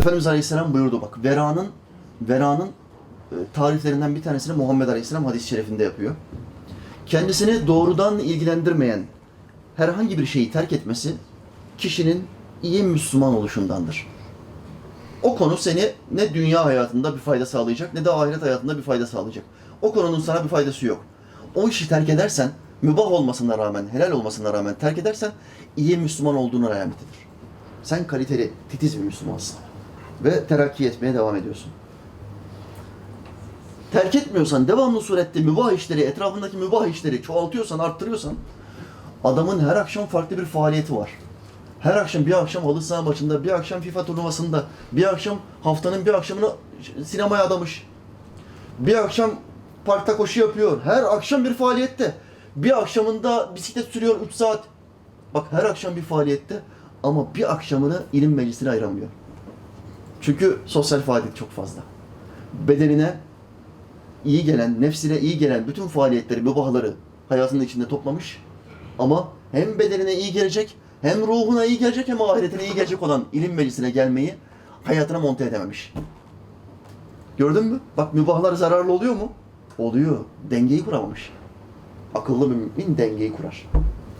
Efendimiz Aleyhisselam buyurdu bak. Vera'nın Vera'nın e, tariflerinden bir tanesini Muhammed Aleyhisselam hadis-i şerifinde yapıyor. Kendisini doğrudan ilgilendirmeyen herhangi bir şeyi terk etmesi kişinin iyi Müslüman oluşundandır. O konu seni ne dünya hayatında bir fayda sağlayacak ne de ahiret hayatında bir fayda sağlayacak. O konunun sana bir faydası yok. O işi terk edersen, mübah olmasına rağmen, helal olmasına rağmen terk edersen iyi Müslüman olduğunu alametidir. Sen kaliteli, titiz bir Müslümansın. Ve terakki etmeye devam ediyorsun. Terk etmiyorsan, devamlı surette mübah işleri, etrafındaki mübah işleri çoğaltıyorsan, arttırıyorsan adamın her akşam farklı bir faaliyeti var. Her akşam bir akşam halı saha maçında, bir akşam FIFA turnuvasında, bir akşam haftanın bir akşamını sinemaya adamış. Bir akşam parkta koşu yapıyor. Her akşam bir faaliyette. Bir akşamında bisiklet sürüyor 3 saat. Bak her akşam bir faaliyette ama bir akşamını ilim meclisine ayıramıyor. Çünkü sosyal faaliyet çok fazla. Bedenine iyi gelen, nefsine iyi gelen bütün faaliyetleri, mübahları hayatının içinde toplamış. Ama hem bedenine iyi gelecek, hem ruhuna iyi gelecek, hem ahiretine iyi gelecek olan ilim meclisine gelmeyi hayatına monte edememiş. Gördün mü? Bak mübahlar zararlı oluyor mu? Oluyor. Dengeyi kuramamış. Akıllı mümin dengeyi kurar.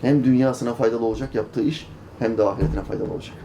Hem dünyasına faydalı olacak yaptığı iş, hem de ahiretine faydalı olacak.